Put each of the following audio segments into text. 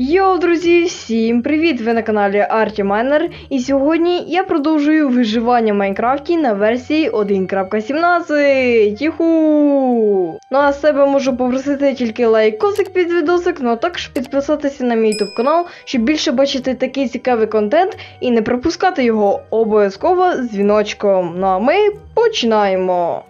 Йоу, друзі, всім привіт! Ви на каналі Арті Майнер. І сьогодні я продовжую виживання в Майнкрафті на версії 1.17. Юху! Ну а з себе можу попросити тільки лайкосик під відосик, ну а також підписатися на мій ютуб канал, щоб більше бачити такий цікавий контент і не пропускати його обов'язково з дзвіночком. Ну а ми починаємо.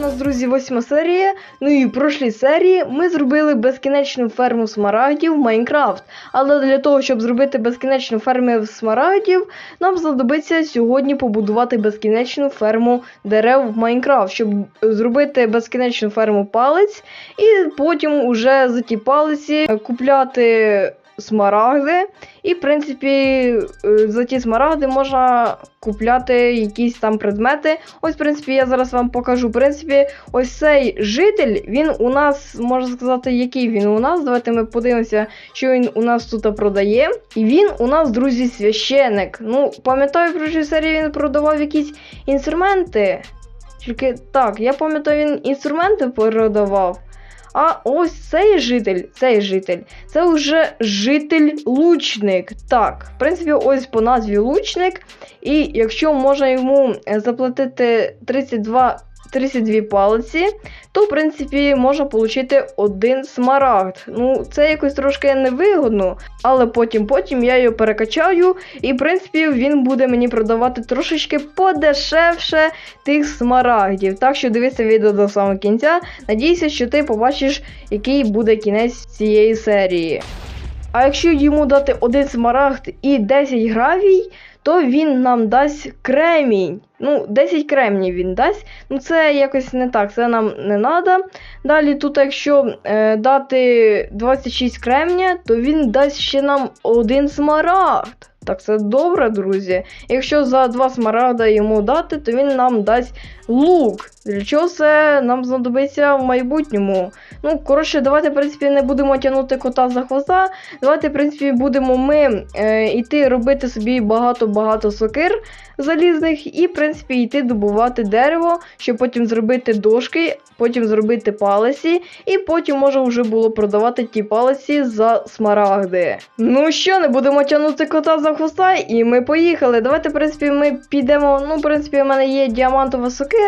У нас, друзі, восьма серія. Ну і в прошлій серії ми зробили безкінечну ферму смарагдів в Майнкрафт. Але для того, щоб зробити безкінечну ферму смарагдів, нам знадобиться сьогодні побудувати безкінечну ферму дерев в Майнкрафт, щоб зробити безкінечну ферму палець, і потім уже за ті палиці купляти смарагди. І, в принципі, е, за ті смарагди можна купляти якісь там предмети. Ось, в принципі, я зараз вам покажу. В принципі, ось цей житель, він у нас, можна сказати, який він у нас. Давайте ми подивимося, що він у нас тут продає. І він у нас, друзі, священик. Ну, пам'ятаю, в серії він продавав якісь інструменти. Тільки так, я пам'ятаю, він інструменти продавав. А ось цей житель, цей житель, це вже житель-лучник. Так, в принципі, ось по назві лучник. І якщо можна йому е, заплатити 32 32 палиці, то в принципі можна отримати один смарагд. Ну, це якось трошки невигодно, але потім потім я його перекачаю, і в принципі він буде мені продавати трошечки подешевше тих смарагдів. Так що дивися відео до самого кінця. Надіюся, що ти побачиш, який буде кінець цієї серії. А якщо йому дати один смарагд і 10 гравій, то він нам дасть кремінь. Ну, 10 кремнів він дасть. Ну, це якось не так, це нам не треба. Далі, тут, якщо е, дати 26 кремня, то він дасть ще нам один смарагд. Так, це добре, друзі. Якщо за два смарагда йому дати, то він нам дасть лук. Для чого це нам знадобиться в майбутньому? Ну, коротше, давайте, в принципі, не будемо тягнути кота за хвоста. Давайте, в принципі, будемо ми е, йти робити собі багато-багато сокир залізних і, в принципі, йти добувати дерево, щоб потім зробити дошки, потім зробити палиці, і потім може вже було продавати ті палиці за смарагди. Ну що, не будемо тягнути кота за хвоста, і ми поїхали. Давайте, в принципі, ми підемо. Ну, в принципі, в мене є діамантова сокира.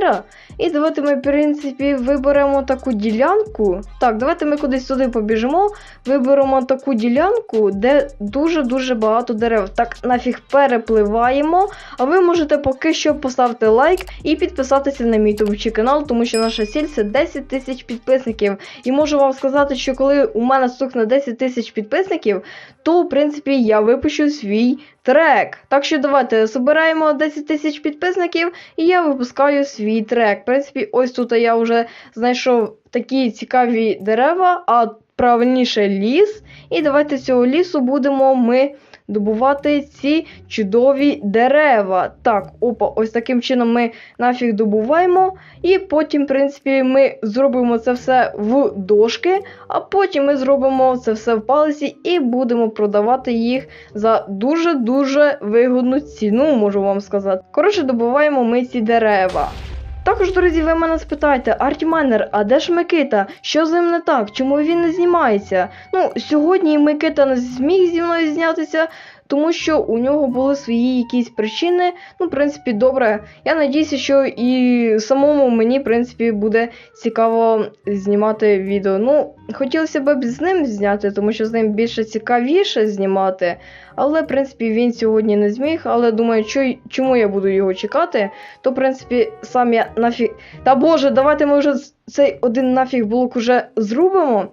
І давайте ми, в принципі, виберемо таку ділянку. Так, давайте ми кудись сюди побіжимо. Виберемо таку ділянку, де дуже-дуже багато дерев. Так, нафіг перепливаємо. А ви можете поки що поставити лайк і підписатися на мій ютубчий канал, тому що наша ціль це 10 тисяч підписників. І можу вам сказати, що коли у мене стукне 10 тисяч підписників, то в принципі я випущу свій трек. Так що давайте збираємо 10 тисяч підписників, і я випускаю свій трек. В принципі, ось тут я вже знайшов такі цікаві дерева, а правильніше ліс. І давайте з цього лісу будемо ми добувати ці чудові дерева. Так, опа, ось таким чином ми нафіг добуваємо. І потім, в принципі, ми зробимо це все в дошки, а потім ми зробимо це все в палиці і будемо продавати їх за дуже-дуже вигодну ціну, можу вам сказати. Коротше, добуваємо ми ці дерева. Також, друзі, ви мене спитаєте, Артімайнер, а де ж Микита? Що з ним не так? Чому він не знімається? Ну, сьогодні Микита не зміг зі мною знятися, тому що у нього були свої якісь причини. Ну, в принципі, добре. Я надіюся, що і самому мені, в принципі, буде цікаво знімати відео. Ну, хотілося б з ним зняти, тому що з ним більше цікавіше знімати. Але, в принципі, він сьогодні не зміг. Але думаю, що, чому я буду його чекати, то, в принципі, сам я нафіг. Та боже, давайте ми вже цей один нафіг блок уже зробимо.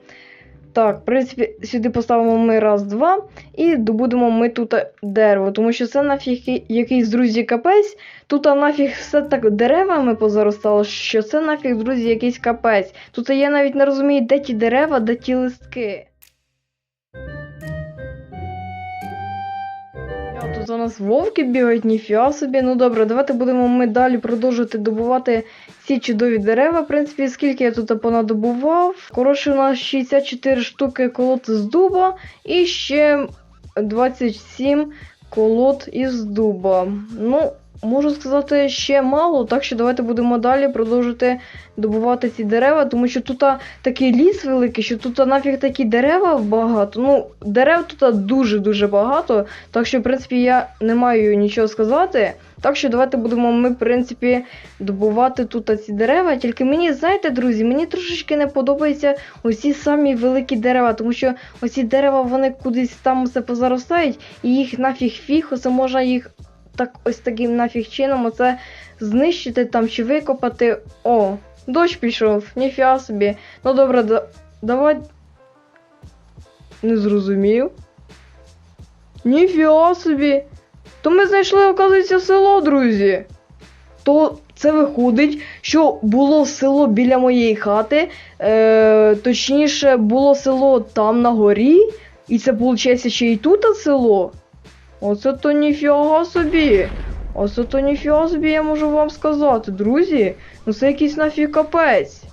Так, в принципі, сюди поставимо ми раз, два, і добудемо ми тут дерево, тому що це нафіг якийсь, друзі, капець. Тут нафіг все так деревами позаростало, що це нафіг, друзі, якийсь капець. Тут я навіть не розумію, де ті дерева, де ті листки. У нас вовки бігають, ніфіга собі. Ну добре, давайте будемо ми далі продовжувати добувати ці чудові дерева. В принципі, скільки я тут понадобував. Коротше, у нас 64 штуки колод з дуба і ще 27 колод із дуба. Ну, можу сказати, ще мало, так що давайте будемо далі продовжити добувати ці дерева, тому що тут такий ліс великий, що тут нафіг такі дерева багато. Ну, дерев тут дуже-дуже багато, так що, в принципі, я не маю нічого сказати. Так що давайте будемо ми, в принципі, добувати тут ці дерева. Тільки мені, знаєте, друзі, мені трошечки не подобаються оці самі великі дерева, тому що оці дерева вони кудись там все позаростають, і їх нафіг фіг, оце можна їх так ось таким нафіг чином оце знищити там чи викопати. О, дощ пішов, ніфіга собі. Ну добре, да, давай. Не зрозумів. Ніфіга собі. То ми знайшли, оказується, село, друзі. То це виходить, що було село біля моєї хати. Е, точніше, було село там на горі. І це, виходить, ще й тут село. Оце то ніфіга собі. Оце то ніфіга собі, я можу вам сказати, друзі. Ну це якийсь нафіг капець.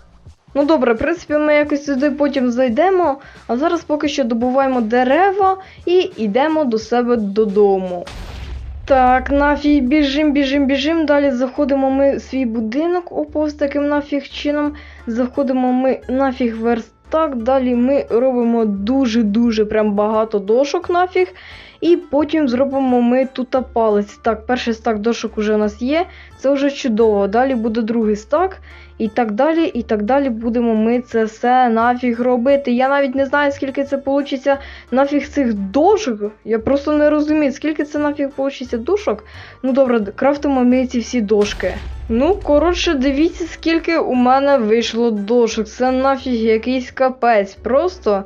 Ну добре, в принципі, ми якось сюди потім зайдемо, а зараз поки що добуваємо дерева і йдемо до себе додому. Так, нафіг біжим, біжим, біжим. Далі заходимо ми в свій будинок, опа, з таким нафіг чином. Заходимо ми нафіг верстак. Далі ми робимо дуже-дуже прям багато дошок нафіг. І потім зробимо ми тут палець. Так, перший стак дошок уже у нас є. Це вже чудово. Далі буде другий стак. І так далі, і так далі будемо ми це все нафіг робити. Я навіть не знаю, скільки це вийде нафіг цих дошок. Я просто не розумію, скільки це нафіг вийде дошок. Ну добре, крафтимо ми ці всі дошки. Ну, коротше, дивіться, скільки у мене вийшло дошок. Це нафіг якийсь капець. Просто.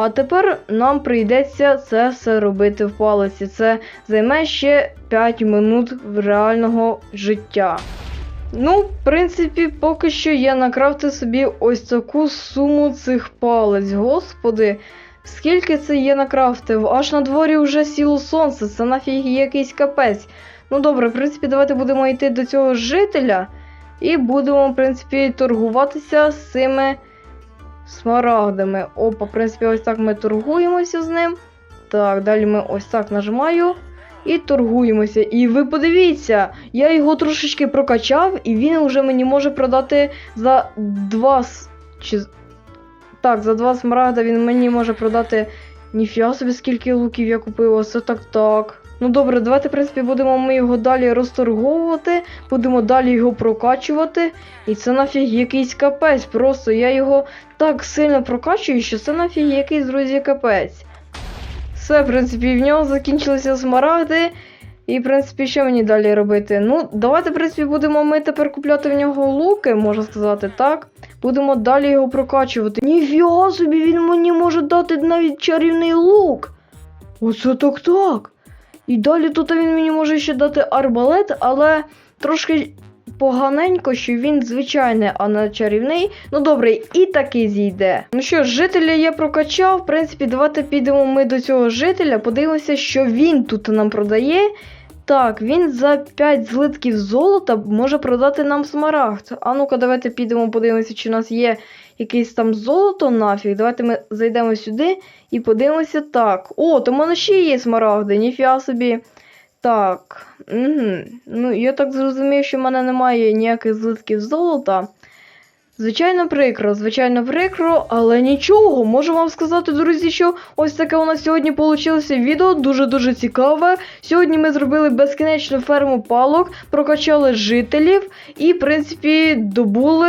А тепер нам прийдеться це все робити в палиці. Це займе ще 5 минут реального життя. Ну, в принципі, поки що я накрафтив собі ось таку суму цих палець. Господи, скільки це я накрафтив? Аж на дворі вже сіло сонце, це нафіг якийсь капець. Ну добре, в принципі, давайте будемо йти до цього жителя і будемо, в принципі, торгуватися з цими смарагдами. Опа, в принципі, ось так ми торгуємося з ним. Так, далі ми ось так нажимаю і торгуємося. І ви подивіться, я його трошечки прокачав, і він вже мені може продати за два. Чи... Так, за два смарагда він мені може продати. Ніфіга собі, скільки луків я купив, оце так так. Ну добре, давайте, в принципі, будемо ми його далі розторговувати, будемо далі його прокачувати. І це нафіг якийсь капець. Просто я його так сильно прокачую, що це нафіг якийсь, друзі, капець. Все, в принципі, в нього закінчилися смарагди. І, в принципі, що мені далі робити? Ну, давайте, в принципі, будемо ми тепер купляти в нього луки, можна сказати, так. Будемо далі його прокачувати. Ніфіга собі, він мені може дати навіть чарівний лук. Оце так так. І далі тут він мені може ще дати арбалет, але трошки поганенько, що він звичайний, а не чарівний. Ну добре, і такий зійде. Ну що жителя я прокачав. В принципі, давайте підемо ми до цього жителя, подивимося, що він тут нам продає. Так, він за 5 злитків золота може продати нам смарагд. А ну-ка, давайте підемо, подивимося, чи у нас є якесь там золото нафіг. Давайте ми зайдемо сюди і подивимося так. О, то в мене ще є смарагди, ніфіга собі. Так. Угу. Ну, я так зрозумів, що в мене немає ніяких злитків золота. Звичайно, прикро, звичайно, прикро, але нічого. Можу вам сказати, друзі, що ось таке у нас сьогодні вийшло відео, дуже-дуже цікаве. Сьогодні ми зробили безкінечну ферму палок, прокачали жителів і, в принципі, добули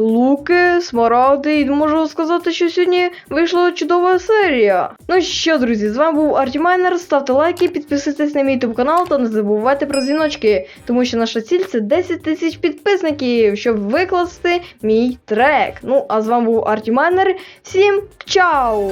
луки, смарагди. І можу сказати, що сьогодні вийшла чудова серія. Ну що, друзі, з вами був Артімайнер. Ставте лайки, підписуйтесь на мій ютуб канал та не забувайте про дзвіночки, тому що наша ціль це 10 тисяч підписників, щоб викласти мій трек. Ну, а з вами був Артімайнер. Всім чао!